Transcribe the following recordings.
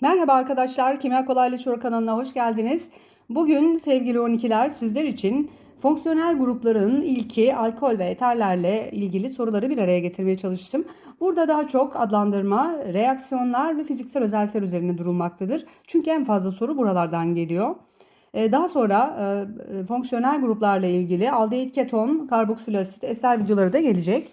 Merhaba arkadaşlar, Kimya Kolaylaşıyor kanalına hoş geldiniz. Bugün sevgili 12'ler sizler için fonksiyonel grupların ilki alkol ve eterlerle ilgili soruları bir araya getirmeye çalıştım. Burada daha çok adlandırma, reaksiyonlar ve fiziksel özellikler üzerine durulmaktadır. Çünkü en fazla soru buralardan geliyor. Ee, Daha sonra e, e, fonksiyonel gruplarla ilgili aldehit, keton, karboksil asit, ester videoları da gelecek.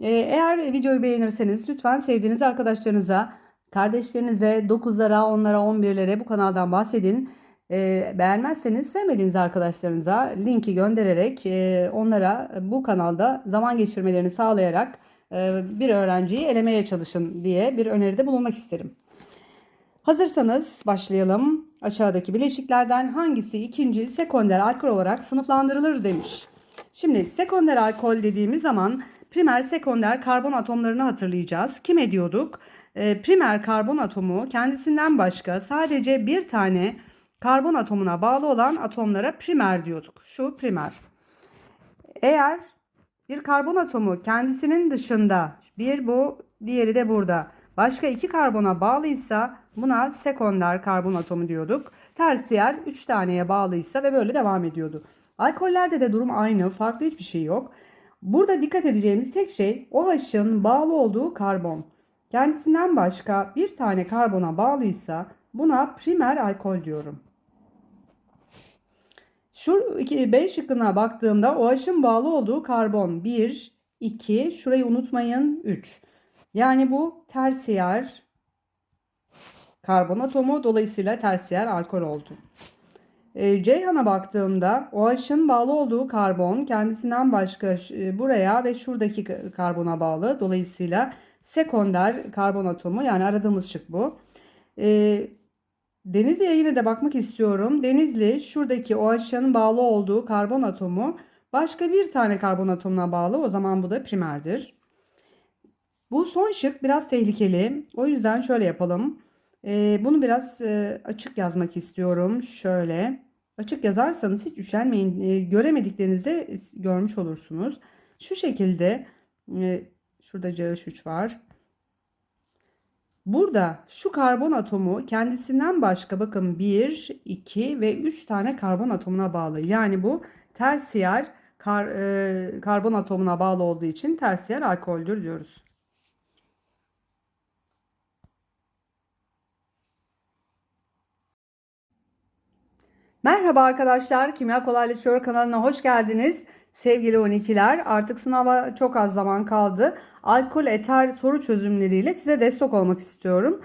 Ee, Eğer videoyu beğenirseniz lütfen sevdiğiniz arkadaşlarınıza, kardeşlerinize, 9'lara, 10'lara, 11'lere bu kanaldan bahsedin. Ee, beğenmezseniz sevmediğiniz arkadaşlarınıza linki göndererek e, onlara bu kanalda zaman geçirmelerini sağlayarak e, bir öğrenciyi elemeye çalışın diye bir öneride bulunmak isterim. Hazırsanız başlayalım. Aşağıdaki bileşiklerden hangisi ikincil sekonder alkol olarak sınıflandırılır demiş. Şimdi sekonder alkol dediğimiz zaman primer sekonder karbon atomlarını hatırlayacağız. Kim diyorduk? Ee, primer karbon atomu kendisinden başka sadece bir tane karbon atomuna bağlı olan atomlara primer diyorduk. Şu primer. Eğer bir karbon atomu kendisinin dışında bir bu diğeri de burada başka iki karbona bağlıysa buna sekonder karbon atomu diyorduk. Tersiyer 3 taneye bağlıysa ve böyle devam ediyordu. Alkollerde de durum aynı farklı hiçbir şey yok. Burada dikkat edeceğimiz tek şey OH'ın bağlı olduğu karbon. Kendisinden başka bir tane karbona bağlıysa buna primer alkol diyorum. Şu 2, B şıkkına baktığımda OH'ın bağlı olduğu karbon 1, 2, şurayı unutmayın 3. Yani bu tersiyer karbon atomu dolayısıyla tersiyer alkol oldu. E, Ceyhan'a baktığımda OH'ın bağlı olduğu karbon kendisinden başka e, buraya ve şuradaki karbona bağlı. Dolayısıyla sekonder karbon atomu yani aradığımız şık bu. E, Denizli'ye yine de bakmak istiyorum. Denizli şuradaki OH'ın bağlı olduğu karbon atomu başka bir tane karbon atomuna bağlı. O zaman bu da primerdir. Bu son şık biraz tehlikeli. O yüzden şöyle yapalım. Ee, bunu biraz e, açık yazmak istiyorum. Şöyle. Açık yazarsanız hiç üşenmeyin. E, göremediklerinizde görmüş olursunuz. Şu şekilde e, şurada CH3 var. Burada şu karbon atomu kendisinden başka bakın 1, 2 ve 3 tane karbon atomuna bağlı. Yani bu tersiyer kar, e, karbon atomuna bağlı olduğu için tersiyer alkoldür diyoruz. Merhaba arkadaşlar, Kimya Kolaylaşıyor kanalına hoş geldiniz. Sevgili 12'ler, artık sınava çok az zaman kaldı. Alkol eter soru çözümleriyle size destek olmak istiyorum.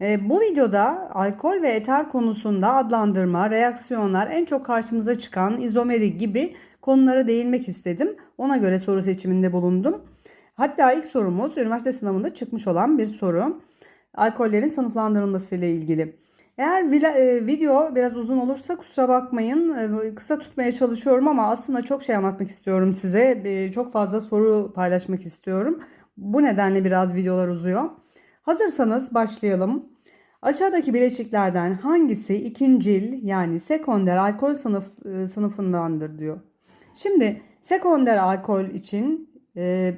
E, bu videoda alkol ve eter konusunda adlandırma, reaksiyonlar en çok karşımıza çıkan izomeri gibi konulara değinmek istedim. Ona göre soru seçiminde bulundum. Hatta ilk sorumuz üniversite sınavında çıkmış olan bir soru. Alkollerin sınıflandırılması ile ilgili. Eğer e, video biraz uzun olursa kusura bakmayın. E, kısa tutmaya çalışıyorum ama aslında çok şey anlatmak istiyorum size. E, çok fazla soru paylaşmak istiyorum. Bu nedenle biraz videolar uzuyor. Hazırsanız başlayalım. Aşağıdaki bileşiklerden hangisi ikincil yani sekonder alkol sınıf sınıfındandır diyor. Şimdi sekonder alkol için e,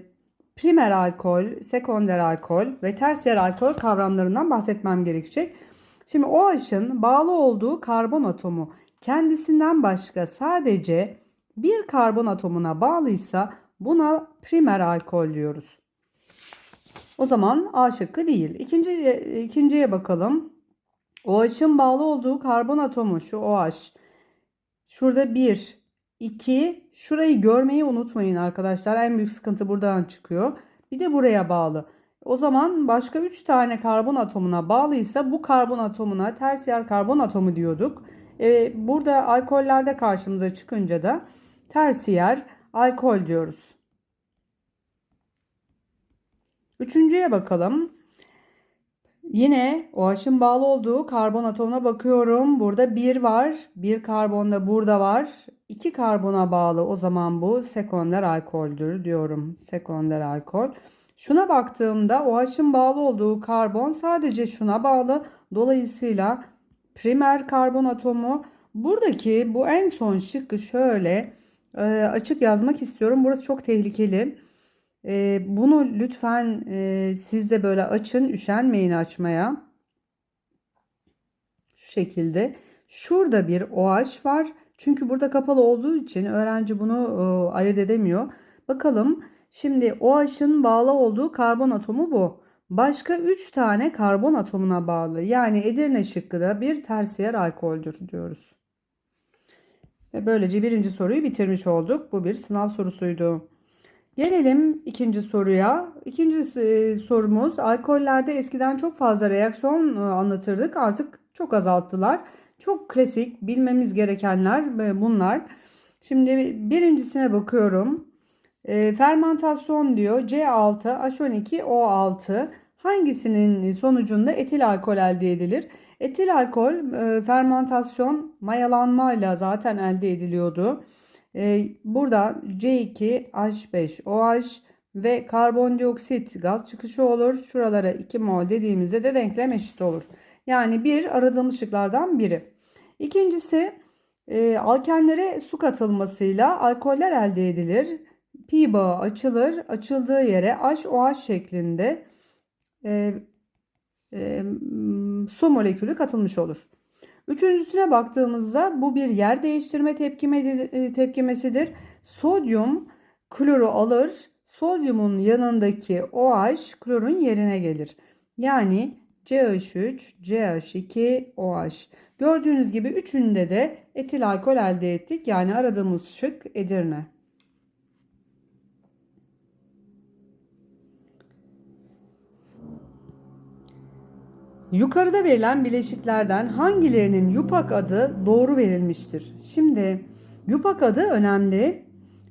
primer alkol, sekonder alkol ve tersiyer alkol kavramlarından bahsetmem gerekecek. Şimdi OH'ın bağlı olduğu karbon atomu kendisinden başka sadece bir karbon atomuna bağlıysa buna primer alkol diyoruz. O zaman A şıkkı değil. İkinci, ikinciye bakalım. OH'ın bağlı olduğu karbon atomu şu OH. Şurada 1, 2, şurayı görmeyi unutmayın arkadaşlar. En büyük sıkıntı buradan çıkıyor. Bir de buraya bağlı. O zaman başka 3 tane karbon atomuna bağlıysa bu karbon atomuna tersiyer karbon atomu diyorduk. Ee, burada alkollerde karşımıza çıkınca da tersiyer alkol diyoruz. Üçüncüye bakalım. Yine OH'ın bağlı olduğu karbon atomuna bakıyorum. Burada bir var. Bir karbon da burada var. İki karbona bağlı. O zaman bu sekonder alkoldür diyorum. Sekonder alkol. Şuna baktığımda OH'ın bağlı olduğu karbon sadece şuna bağlı. Dolayısıyla primer karbon atomu buradaki bu en son şıkkı şöyle e, açık yazmak istiyorum. Burası çok tehlikeli. E, bunu lütfen e, siz de böyle açın. Üşenmeyin açmaya. şekilde. Şurada bir OH var. Çünkü burada kapalı olduğu için öğrenci bunu e, ayırt edemiyor. Bakalım şimdi OH'ın bağlı olduğu karbon atomu bu. Başka 3 tane karbon atomuna bağlı. Yani Edirne şıkkı da bir tersiyer alkoldür diyoruz. Ve böylece birinci soruyu bitirmiş olduk. Bu bir sınav sorusuydu. Gelelim ikinci soruya. İkinci e, sorumuz alkollerde eskiden çok fazla reaksiyon e, anlatırdık. Artık çok azalttılar. Çok klasik bilmemiz gerekenler e, bunlar. Şimdi birincisine bakıyorum. E, fermentasyon diyor C6 H12 O6 hangisinin sonucunda etil alkol elde edilir? Etil alkol e, fermentasyon mayalanmayla zaten elde ediliyordu. E, burada C2H5OH ve karbondioksit gaz çıkışı olur. Şuralara 2 mol dediğimizde de denklem eşit olur. Yani bir aradığımız şıklardan biri. İkincisi e, alkenlere su katılmasıyla alkoller elde edilir. Pi bağı açılır. Açıldığı yere HOH şeklinde e, e, su molekülü katılmış olur. Üçüncüsüne baktığımızda bu bir yer değiştirme tepkime, e, tepkimesidir. Sodyum kloru alır. Sodyumun yanındaki OH klorun yerine gelir. Yani CH3, CH2, OH. Gördüğünüz gibi üçünde de etil alkol elde ettik. Yani aradığımız şık Edirne. Yukarıda verilen bileşiklerden hangilerinin yupak adı doğru verilmiştir? Şimdi yupak adı önemli.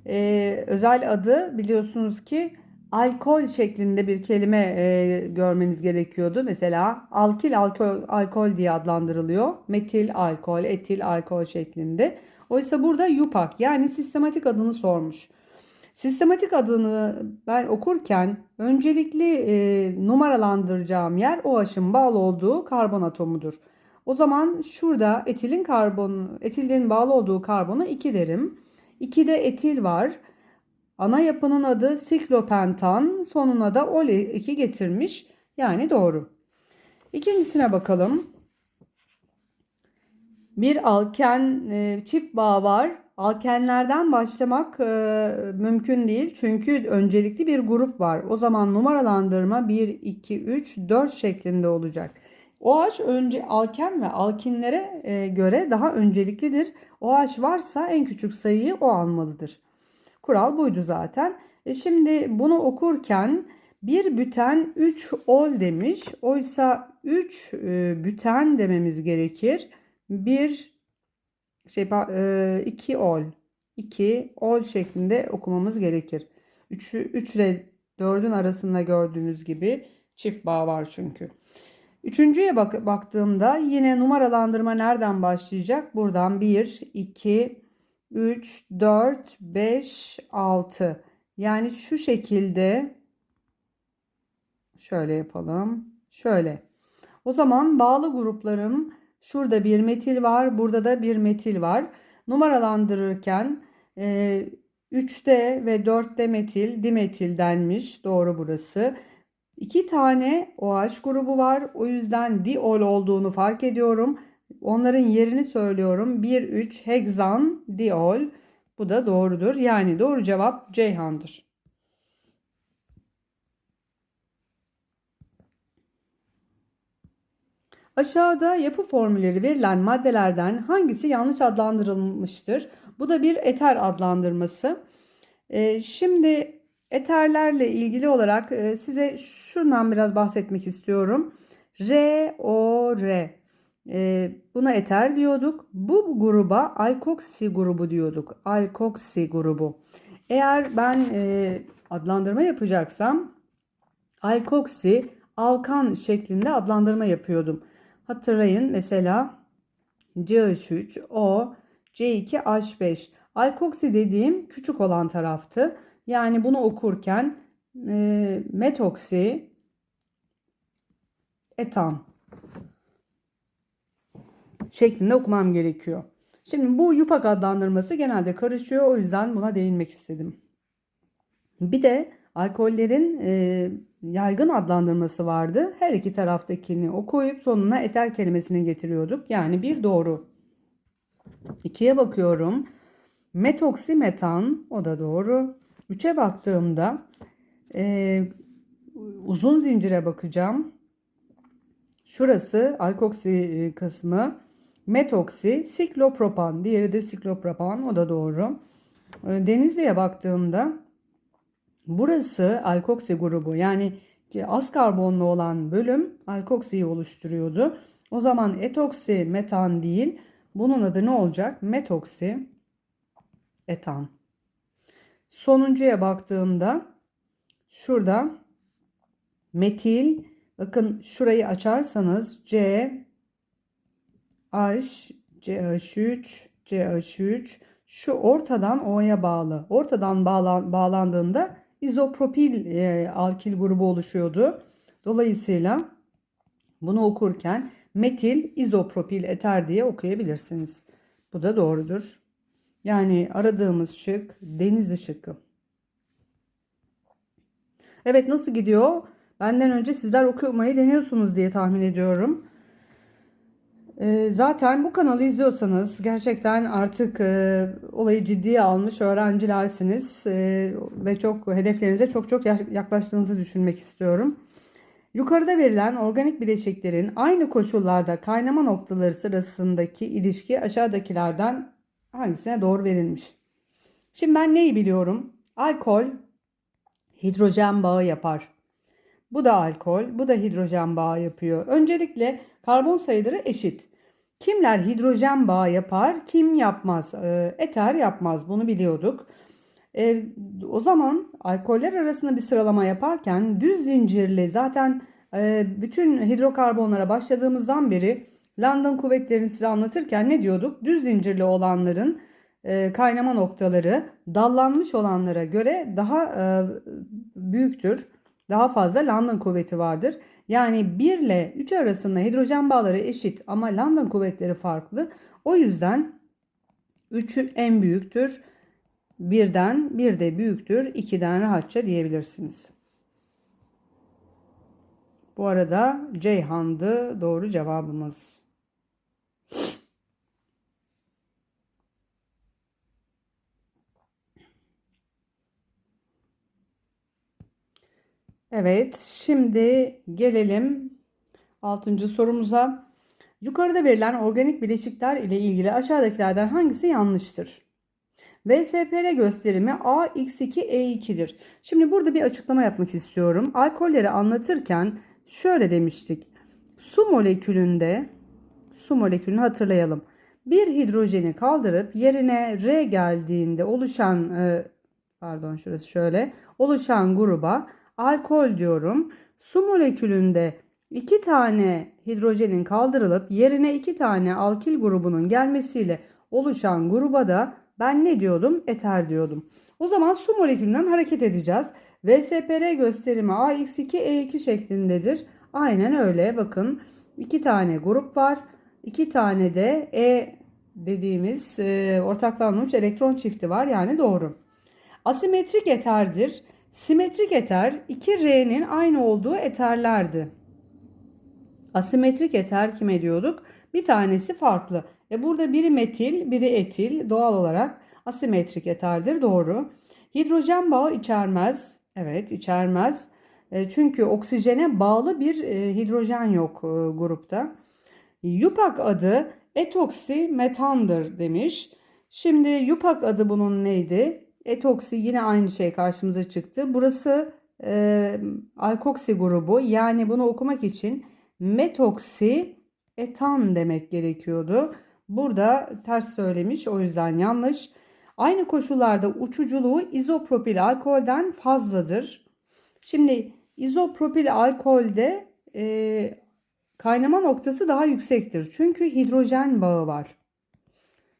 Ee, özel adı biliyorsunuz ki alkol şeklinde bir kelime e, görmeniz gerekiyordu. Mesela alkil alkol, alkol diye adlandırılıyor. Metil alkol, etil alkol şeklinde. Oysa burada yupak yani sistematik adını sormuş. Sistematik adını ben okurken öncelikli e, numaralandıracağım yer o aşın bağlı olduğu karbon atomudur. O zaman şurada etilin karbon etilin bağlı olduğu karbonu 2 derim. 2'de etil var. Ana yapının adı siklopentan, sonuna da ol 2 getirmiş. Yani doğru. İkincisine bakalım. Bir alken e, çift bağ var. Alkenlerden başlamak e, mümkün değil. Çünkü öncelikli bir grup var. O zaman numaralandırma 1, 2, 3, 4 şeklinde olacak. OH önce alken ve alkinlere e, göre daha önceliklidir. OH varsa en küçük sayıyı o almalıdır. Kural buydu zaten. E şimdi bunu okurken bir büten 3 ol demiş. Oysa 3 e, büten dememiz gerekir. 1 şey 2 e, ol 2 ol şeklinde okumamız gerekir. 3 3 ile 4'ün arasında gördüğünüz gibi çift bağ var çünkü. Üçüncüye bak baktığımda yine numaralandırma nereden başlayacak? Buradan 1, 2, 3, 4, 5, 6. Yani şu şekilde şöyle yapalım. Şöyle. O zaman bağlı gruplarım şurada bir metil var. Burada da bir metil var. Numaralandırırken e, 3'te ve 4'te metil dimetil denmiş. Doğru burası. İki tane OH grubu var. O yüzden diol olduğunu fark ediyorum. Onların yerini söylüyorum. 1-3 hexan diol. Bu da doğrudur. Yani doğru cevap Ceyhan'dır. Aşağıda yapı formülleri verilen maddelerden hangisi yanlış adlandırılmıştır? Bu da bir eter adlandırması. Ee, şimdi eterlerle ilgili olarak e, size şundan biraz bahsetmek istiyorum. R, O, R. E, buna eter diyorduk. Bu gruba alkoksi grubu diyorduk. Alkoksi grubu. Eğer ben e, adlandırma yapacaksam alkoksi alkan şeklinde adlandırma yapıyordum. Hatırlayın mesela CH3, O, C2H5. Alkoksi dediğim küçük olan taraftı. Yani bunu okurken e, metoksi, etan şeklinde okumam gerekiyor. Şimdi bu yupak adlandırması genelde karışıyor. O yüzden buna değinmek istedim. Bir de alkollerin e, yaygın adlandırması vardı. Her iki taraftakini okuyup sonuna eter kelimesini getiriyorduk. Yani bir doğru. İkiye bakıyorum. Metoksimetan o da doğru. Üçe baktığımda e, uzun zincire bakacağım. Şurası alkoksi e, kısmı. Metoksi, siklopropan. Diğeri de siklopropan. O da doğru. E, Denizli'ye baktığımda burası alkoksi grubu. Yani az karbonlu olan bölüm alkoksiyi oluşturuyordu. O zaman etoksi metan değil. Bunun adı ne olacak? Metoksi etan. Sonuncuya baktığımda şurada metil bakın şurayı açarsanız C H CH3 CH3 şu ortadan O'ya bağlı. Ortadan bağlan, bağlandığında izopropil e, alkil grubu oluşuyordu. Dolayısıyla bunu okurken metil izopropil eter diye okuyabilirsiniz. Bu da doğrudur. Yani aradığımız şık deniz şıkkı. Evet nasıl gidiyor? Benden önce sizler okumayı deniyorsunuz diye tahmin ediyorum. Ee, zaten bu kanalı izliyorsanız gerçekten artık e, olayı ciddiye almış öğrencilersiniz e, ve çok hedeflerinize çok çok yaklaştığınızı düşünmek istiyorum. Yukarıda verilen organik bileşiklerin aynı koşullarda kaynama noktaları sırasındaki ilişki aşağıdakilerden hangisine doğru verilmiş? Şimdi ben neyi biliyorum? Alkol hidrojen bağı yapar. Bu da alkol, bu da hidrojen bağı yapıyor. Öncelikle karbon sayıları eşit. Kimler hidrojen bağı yapar, kim yapmaz? Ee, eter yapmaz, bunu biliyorduk. E, o zaman alkoller arasında bir sıralama yaparken düz zincirli zaten e, bütün hidrokarbonlara başladığımızdan beri London kuvvetlerini size anlatırken ne diyorduk? Düz zincirli olanların e, kaynama noktaları dallanmış olanlara göre daha e, büyüktür. Daha fazla London kuvveti vardır. Yani 1 ile 3 arasında hidrojen bağları eşit ama London kuvvetleri farklı. O yüzden 3 en büyüktür. Birden bir de büyüktür. 2'den rahatça diyebilirsiniz. Bu arada Ceyhan'dı doğru cevabımız. Evet, şimdi gelelim 6. sorumuza. Yukarıda verilen organik bileşikler ile ilgili aşağıdakilerden hangisi yanlıştır? VSPR gösterimi AX2E2'dir. Şimdi burada bir açıklama yapmak istiyorum. Alkolleri anlatırken şöyle demiştik. Su molekülünde su molekülünü hatırlayalım. Bir hidrojeni kaldırıp yerine R geldiğinde oluşan e, pardon şurası şöyle oluşan gruba alkol diyorum. Su molekülünde iki tane hidrojenin kaldırılıp yerine iki tane alkil grubunun gelmesiyle oluşan gruba da ben ne diyordum? Eter diyordum. O zaman su molekülünden hareket edeceğiz. VSPR gösterimi AX2E2 şeklindedir. Aynen öyle. Bakın iki tane grup var. iki tane de E dediğimiz e, ortaklanmış elektron çifti var. Yani doğru. Asimetrik eterdir. Simetrik eter 2R'nin aynı olduğu eterlerdi. Asimetrik eter kime diyorduk? Bir tanesi farklı. E burada biri metil, biri etil. Doğal olarak asimetrik eterdir. Doğru. Hidrojen bağı içermez. Evet içermez. E, çünkü oksijene bağlı bir e, hidrojen yok e, grupta. Yupak adı etoksi metandır demiş. Şimdi yupak adı bunun neydi? Etoksi yine aynı şey karşımıza çıktı. Burası e, alkoksi grubu. Yani bunu okumak için metoksi etan demek gerekiyordu. Burada ters söylemiş o yüzden yanlış. Aynı koşullarda uçuculuğu izopropil alkolden fazladır. Şimdi izopropil alkolde e, kaynama noktası daha yüksektir. Çünkü hidrojen bağı var.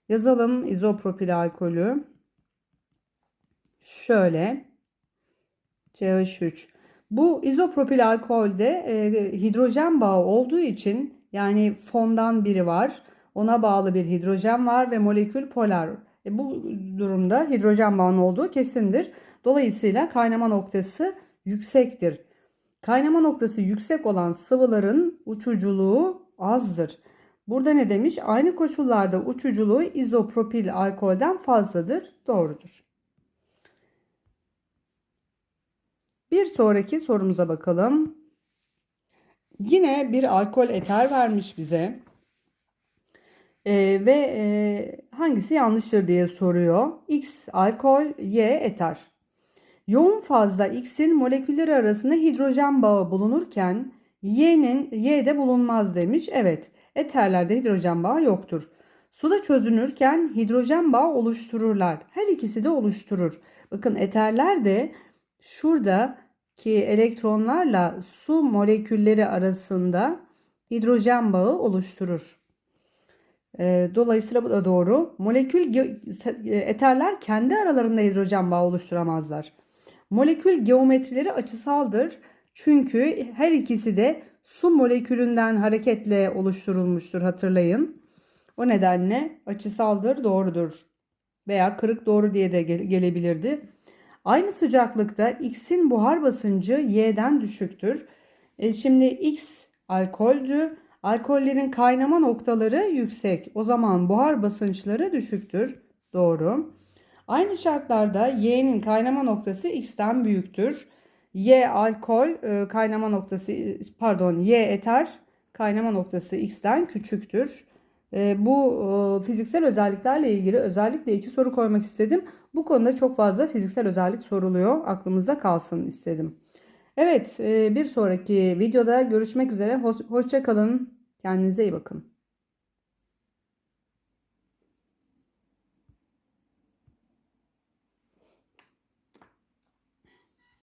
Yazalım izopropil alkolü. Şöyle CH3. Bu izopropil alkolde e, hidrojen bağı olduğu için yani fondan biri var. Ona bağlı bir hidrojen var ve molekül polar. E, bu durumda hidrojen bağının olduğu kesindir. Dolayısıyla kaynama noktası yüksektir. Kaynama noktası yüksek olan sıvıların uçuculuğu azdır. Burada ne demiş? Aynı koşullarda uçuculuğu izopropil alkolden fazladır. Doğrudur. Bir sonraki sorumuza bakalım. Yine bir alkol eter vermiş bize. Ee, ve e, hangisi yanlıştır diye soruyor. X alkol, Y eter. Yoğun fazla X'in molekülleri arasında hidrojen bağı bulunurken Y'nin Y'de bulunmaz demiş. Evet, eterlerde hidrojen bağı yoktur. Suda çözünürken hidrojen bağı oluştururlar. Her ikisi de oluşturur. Bakın eterler de şuradaki elektronlarla su molekülleri arasında hidrojen bağı oluşturur. Ee, Dolayısıyla bu da doğru. Molekül ge- eterler kendi aralarında hidrojen bağı oluşturamazlar. Molekül geometrileri açısaldır. Çünkü her ikisi de su molekülünden hareketle oluşturulmuştur hatırlayın. O nedenle açısaldır, doğrudur. Veya kırık doğru diye de gele- gelebilirdi. Aynı sıcaklıkta X'in buhar basıncı Y'den düşüktür. E, şimdi X alkoldü. Alkollerin kaynama noktaları yüksek. O zaman buhar basınçları düşüktür. Doğru. Aynı şartlarda Y'nin kaynama noktası X'ten büyüktür. Y alkol e, kaynama noktası pardon Y eter kaynama noktası X'ten küçüktür. E, Bu e, fiziksel özelliklerle ilgili özellikle iki soru koymak istedim. Bu konuda çok fazla fiziksel özellik soruluyor. Aklımızda kalsın istedim. Evet, e, bir sonraki videoda görüşmek üzere. Hoş- Hoşça kalın. Kendinize iyi bakın.